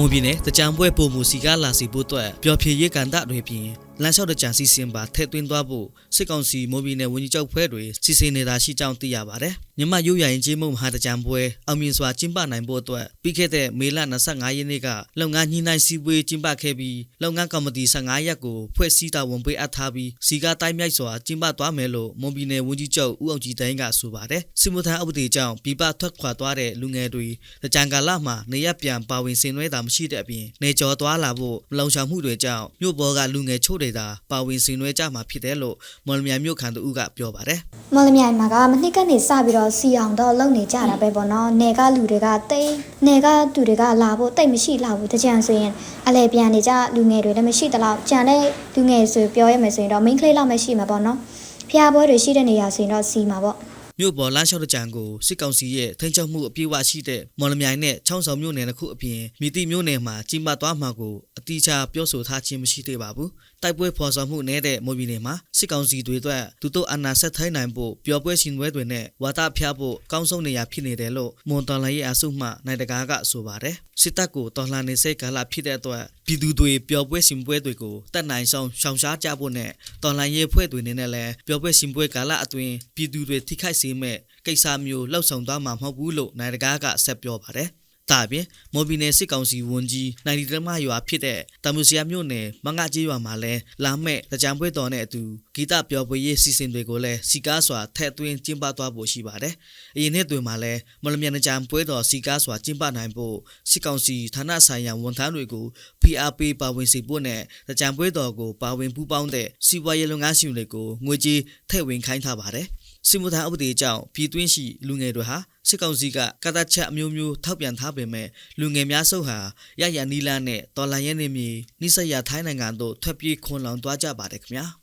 မွန်ပြည်နယ်တကြံပွဲပုံမှုစီကားလာစီဖို့အတွက်ပျော်ဖြေရေးကန်တတွေပြင် လမ်းလျှောက်တကြံစီစဉ်ပါထည့်သွင်းသွားဖို့စစ်ကောင်စီမွန်ပြည်နယ်ဝန်ကြီးချုပ်ဖွဲ့တွေစီစဉ်နေတာရှိကြောင်းသိရပါတယ်။မြမရုပ်ရရင်ကြီးမှုမဟာတကြံပွဲအောင်မြင်စွာကျင်းပနိုင်ဖို့အတွက်ပြီးခဲ့တဲ့မေလ25ရက်နေ့ကလုပ်ငန်းညှိနှိုင်းစည်းဝေးကျင်းပခဲ့ပြီးလုပ်ငန်းကော်မတီ15ရက်ကိုဖွဲ့စည်းတာဝန်ပေးအပ်ထားပြီးစီကားတိုင်းမြိုက်စွာကျင်းပသွားမယ်လို့မွန်ပြည်နယ်ဝန်ကြီးချုပ်ဦးအောင်ကြည်တိုင်းကဆိုပါတယ်။စစ်မှုထမ်းဥပဒေကြောင့်ပြပထွက်ခွာသွားတဲ့လူငယ်တွေတကြံကာလမှာနေရပြန်ပါဝင်ဆင်နွှဲတာမရှိတဲ့အပြင်နေကျော်သွားလာဖို့မလုံဆောင်မှုတွေကြောင့်မြို့ပေါ်ကလူငယ်ချို့တွေသာပါဝင်ဆင်နွှဲကြမှာဖြစ်တယ်လို့မော်လမြိုင်မြို့ခံသူဦးကပြောပါတယ်မော်လမြိုင်မှာကမနှစ်ကနေစပြီးတော့စီအောင်တော့လုပ်နေကြတာပဲပေါ့နော်။နယ်ကလူတွေကတိတ်နယ်ကသူတွေကလာဖို့တိတ်မရှိလောက်ဘူးတကြံဆိုရင်အလဲပြန်နေကြလူငယ်တွေလည်းမရှိတလောက်ကြံတဲ့လူငယ်ဆိုပြောရမယ်ဆိုရင်တော့ main clay လောက်မရှိမှာပေါ့နော်။ဖျားပွဲတွေရှိတဲ့နေရာဆိုရင်တော့စီမှာပေါ့မြို့ပေါ်လမ်းလျှောက်တဲ့ကြံကိုစစ်ကောင်စီရဲ့ထိန်းချုပ်မှုအပြည့်အဝရှိတဲ့မော်လမြိုင်နဲ့ချောင်းဆောင်မြို့နယ်တစ်ခုအပြင်မြစ်တိမြို့နယ်မှာကြီးမားသွားမှာကိုအတိအကျပြောဆိုထားခြင်းမရှိသေးပါဘူး တိုက်ပွဲဖော်ဆောင်မှုနေတဲ့မော်ပြည်နယ်မှာစစ်ကောင်စီတွေအတွက်သူတို့အနာဆက်ထိုင်းနိုင်ဖို့ပျော်ပွဲရှင်ပွဲတွေနဲ့ဝါဒဖျားဖို့ကောင်းဆုံးနေရာဖြစ်နေတယ်လို့မွန်တော်လိုင်းရဲ့အဆုမှနိုင်တကားကဆိုပါတယ်စစ်တပ်ကိုတော်လှန်နေစိတ်ကာလဖြစ်တဲ့အတွက်ပြည်သူတွေပျော်ပွဲရှင်ပွဲတွေကိုတတ်နိုင်ဆုံးရှောင်ရှားကြဖို့နဲ့တော်လှန်ရေးဖွဲ့တွေနေနဲ့လည်းပျော်ပွဲရှင်ပွဲကာလအတွင်းပြည်သူတွေထိခိုက်စေမဲ့ကိစ္စမျိုးလှုပ်ဆောင်သွားမှာမဟုတ်ဘူးလို့နိုင်တကားကဆက်ပြောပါတယ်။ ဒါပြင်မော်ဘီနယ်စစ်ကောင်စီဝန်ကြီးနိုင်ဒီတမရွာဖြစ်တဲ့တမူစီယာမြို့နယ်မငါကြီးရွာမှာလည်းလာမဲ့တကြံပွဲတော်နဲ့အတူဂီတပျော်ပွဲရေးစီစဉ်တွေကိုလည်းစီကားစွာထည့်သွင်းကျင်းပသွားဖို့ရှိပါတယ်။အရင်နှစ်တွေမှာလည်းမလမြန်ကြံပွဲတော်စီကားစွာကျင်းပနိုင်ဖို့စစ်ကောင်စီဌာနဆိုင်ရာဝန်ထမ်းတွေကို PRP ပါဝင်စေဖို့နဲ့တကြံပွဲတော်ကိုပါဝင်ပူးပေါင်းတဲ့စီးပွားရေးလုပ်ငန်းရှင်တွေကိုငွေကြေးထည့်ဝင်ခိုင်းထားပါတယ်။ စစ်မှုထမ်းဥပဒေကြောင့်ပြည်တွင်းရှိလူငယ်တွေဟာစစ်ကောင်စီကကတချက်အမျိုးမျိုးထောက်ပြန်ထားပေမဲ့လူငယ်များစုဟာရရနီလာနဲ့တော်လန်ရဲနေမီနိစရထိုင်းနိုင်ငံတို့ထွက်ပြေးခွန်လောင်သွားကြပါတယ်ခင်ဗျာ။